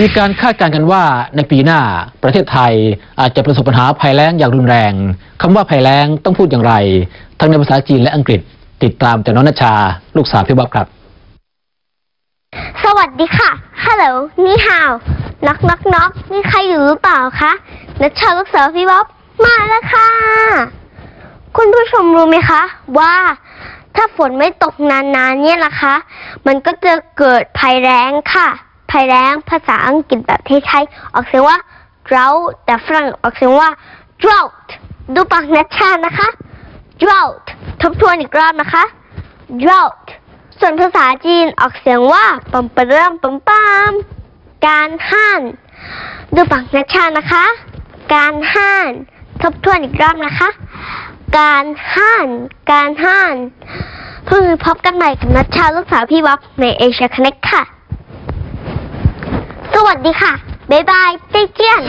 มีการคาดการณ์กันว่าในปีหน้าประเทศไทยอาจจะประสบปัญหาภัยแล้งอย่างรุนแรงคำว่าภัยแล้งต้องพูดอย่างไร ทั้งในภาษาจีนและอังกฤษติดตามจากน้องนัชชา ลูกสาวพี่บ๊อบครับ สวัสดีค่ะฮัลโหลนี่ฮาวน็อกน็อกน็อกมีใครอยู่หรือเปล่าคะนัชชาลูกสาวพี่บ๊อบมาแล้วค่ะ คุณผู้ชมรู้ไหมคะ ว่าถ้าฝนไม่ตกนานๆเนี่ยนะคะ มันก็จะเกิดภัยแล้งค่ะ ภัยแล้ง ภาษาอังกฤษแบบไทยๆออกเสียงว่า drought แต่ฝรั่งออกเสียงว่า drought ดูปากนัชชานะคะ drought ทบทวนอีกรอบนะคะ drought ส่วนภาษาจีนออกเสียงว่าปัมปะเริ่มปัมปามการห้านดูปากนัชชานะคะ การห้าน ทบทวนอีกรอบนะคะ การห้าน การห้านเพิ่งพบกันใหม่กับนัชชาลูกสาวพี่บ๊อบในเอเชียค n เน็กค่ะ วัสดีค่ะ บ๊ายบายเจียน